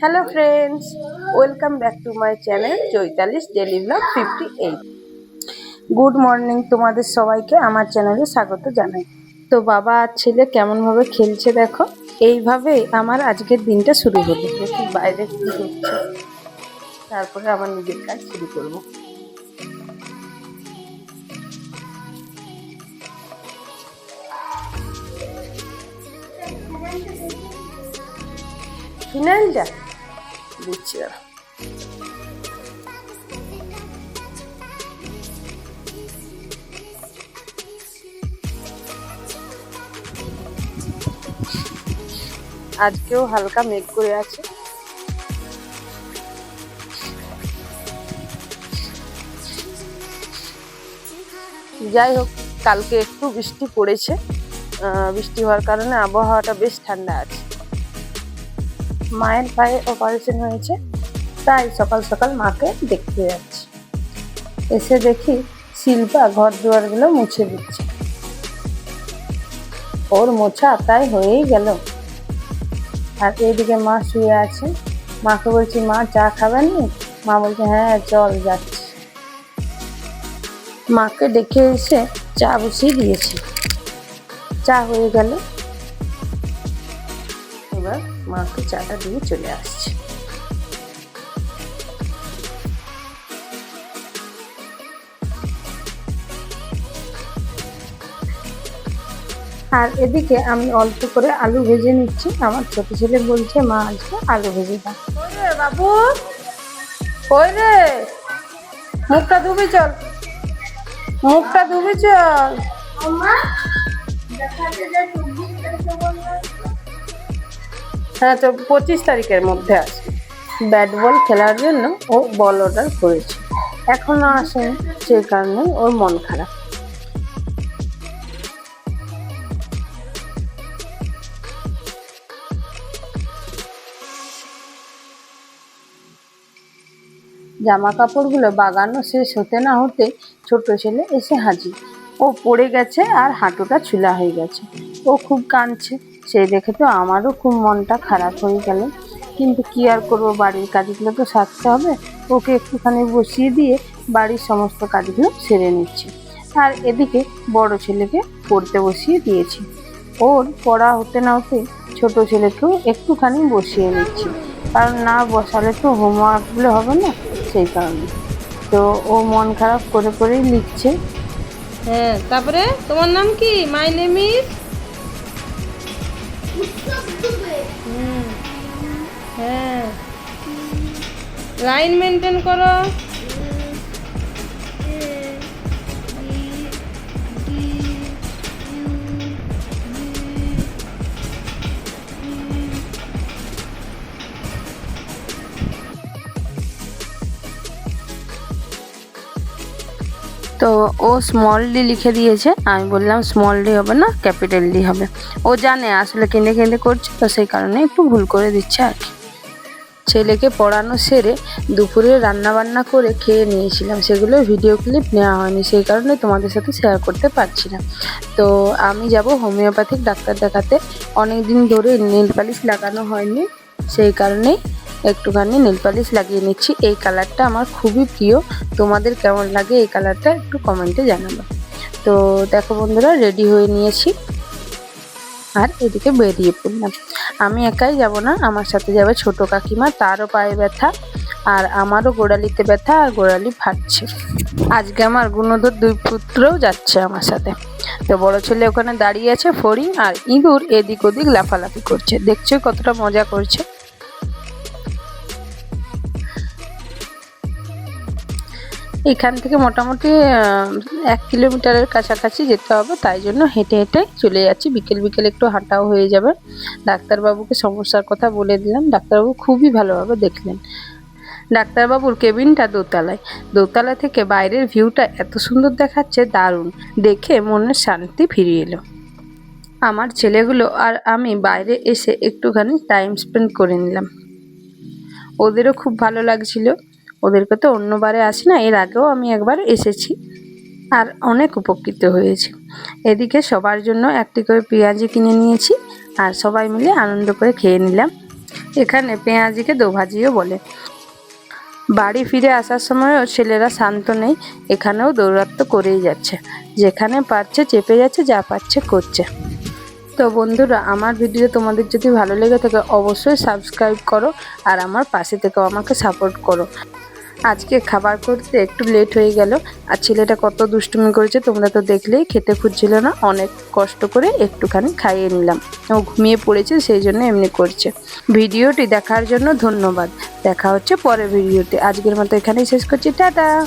Hello friends welcome back to my channel Chaitali's daily blog fifty eight good morning তোমাদের সবাইকে, আমার চ্যানেলে স্বাগত জানাই। তো বাবা আর ছেলে কেমনভাবে খেলছে দেখো? এইভাবে আমার আজকের দিনটা শুরু হলো। বাইরে কি হচ্ছে। তারপরে আমার নিজের কাজ শুরু করব। ফিনাইলটা দিচ্ছি। আজকেও হালকা মেঘ করে আছে। যাই হোক, কালকে একটু বৃষ্টি পড়েছে। বৃষ্টি হওয়ার কারণে আবহাওয়াটা বেশ ঠান্ডা আছে। মায়ের পায়ে অপারেশন হয়েছে, তাই সকাল সকাল মাকে দেখতে যাচ্ছি। এসে দেখি শিল্পা ঘর দুয়ারগুলো মুছে দিচ্ছে। ওর মোছা তাই হয়েই গেল। আর এইদিকে মা শুয়ে আছে। মাকে বলছি, মা, চা খাবেন নি? মা বলছে হ্যাঁ চল যাচ্ছি। মাকে ডেকে এসে চা বসিয়ে দিয়েছি। চা হয়ে গেল। মাকে চাটা দিয়ে চলে আসছে। আর এদিকে আমি অল্প করে আলু ভেজে নিচ্ছি। আমার ছোট ছেলে বলছে মা আজকে আলু ভেজে দাও। কই রে বাবু! কই রে মুখটা ধুবি চল। মুখটা ধুবি চল। হ্যাঁ তো পঁচিশ তারিখের মধ্যে আসবে ব্যাট বল খেলার জন্য ও বল অর্ডার করেছে। এখনও আসেনি সেই কারণে ওর মন খারাপ। জামা কাপড়গুলো বাগানো শেষ হতে না হতে ছোট ছেলে এসে হাজির। ও পড়ে গেছে আর হাঁটুটা ছুলা হয়ে গেছে। ও খুব কাঁদছে। সেই দেখে তো আমারও খুব মনটা খারাপ হয়ে গেল। কিন্তু কি আর করব, বাড়ির কাজগুলো তো সারতে হবে। ওকে একটুখানি বসিয়ে দিয়ে বাড়ির সমস্ত কাজগুলো সেরে নিচ্ছি। আর এদিকে বড় ছেলেকে পড়তে বসিয়ে দিয়েছি। ওর পড়া হতে না হতে ছোট ছেলেকেও একটুখানি বসিয়ে নিচ্ছি। কারণ না বসালে তো হোমওয়ার্কগুলো হবে না সেই কারণে। তো ও মন খারাপ করে করেই লিখছে। হ্যাঁ তারপরে তোমার নাম কি? মাই নেম ইজ হ্যাঁ। লাইন মেনটেন করো। তো ও স্মল ডি লিখে দিয়েছে। আমি বললাম স্মল ডি হবে না ক্যাপিটাল ডি হবে। ও জানে, আসলে কেঁদে কেঁদে করছে, তো সেই কারণে একটু ভুল করে দিচ্ছে আর কি। ছেলেকে পড়ানো সেরে দুপুরে রান্না বান্না করে খেয়ে নিয়েছিলাম। সেগুলো ভিডিও ক্লিপ নেওয়া হয়নি, সেই কারণে তোমাদের সাথে শেয়ার করতে পারছি না। তো আমি যাব হোমিওপ্যাথিক ডাক্তার দেখাতে। অনেক দিন ধরে নীল পালিশ লাগানো হয়নি, সেই কারণেই একটুখানি নীল পালিশ লাগিয়ে নিচ্ছি। এই কালারটা আমার খুবই প্রিয়। তোমাদের কেমন লাগে এই কালারটা একটু কমেন্টে জানাব। তো দেখো বন্ধুরা রেডি হয়ে নিয়েছি। আর এদিকে বেরিয়ে পড়লাম। আমি একাই যাব না, আমার সাথে যাবে ছোট কাকিমা, তারও পায়ে ব্যথা, আর আমারও গোড়ালিতে ব্যথা, আর গোড়ালি ফাটছে। আজকে আমার গুণধর দুই পুত্রও যাচ্ছে আমার সাথে। তো বড় ছেলে ওখানে দাঁড়িয়ে আছে, ফড়ি, আর ইঁদুর এদিক ওদিক লাফালাফি করছে। দেখছ কতটা মজা করছে? এখান থেকে মোটামুটি এক কিলোমিটারের কাছাকাছি যেতে হবে, তাই জন্য হেঁটে হেঁটে চলে যাচ্ছি। বিকেল বিকেল একটু হাঁটাও হয়ে যাবে। ডাক্তারবাবুকে সমস্যার কথা বলে দিলাম। ডাক্তারবাবু খুবই ভালোভাবে দেখলেন। ডাক্তারবাবুর কেবিনটা দোতলায়। দোতলা থেকে বাইরের ভিউটা এত সুন্দর দেখাচ্ছে, দারুণ। দেখে মনের শান্তি ফিরিয়ে এলো। আমার ছেলেগুলো আর আমি বাইরে এসে একটুখানি টাইম স্পেন্ড করে নিলাম। ওদেরও খুব ভালো লাগছিল। ওদেরকে তো অন্যবারে আসি না, এর আগেও আমি একবার এসেছি আর অনেক উপকৃত হয়েছি। এদিকে সবার জন্য একটি করে পেঁয়াজি কিনে নিয়েছি আর সবাই মিলে আনন্দ করে খেয়ে নিলাম। এখানে পেঁয়াজিকে দোভাজিও বলে। বাড়ি ফিরে আসার সময়ও ছেলেরা শান্ত নেই, এখানেও দৌরাত্ম করেই যাচ্ছে। যেখানে পারছে চেপে যাচ্ছে, যা পারছে করছে। তো বন্ধুরা, আমার ভিডিও তোমাদের যদি ভালো লেগে থাকে, অবশ্যই সাবস্ক্রাইব করো আর আমার পাশে থেকেও আমাকে সাপোর্ট করো। আজকে খাবার করতে একটু লেট হয়ে গেল, আর ছেলেটা কত দুষ্টুমি করেছে, তোমরা তো দেখলেই খেতে খুঁজছিল না। অনেক কষ্ট করে একটুখানি খাইয়ে নিলাম। ও ঘুমিয়ে পড়েছে, সেই জন্য এমনি করছে। ভিডিওটি দেখার জন্য ধন্যবাদ। দেখা হচ্ছে পরের ভিডিওতে। আজকের মতো এখানেই শেষ করছি। টাটা!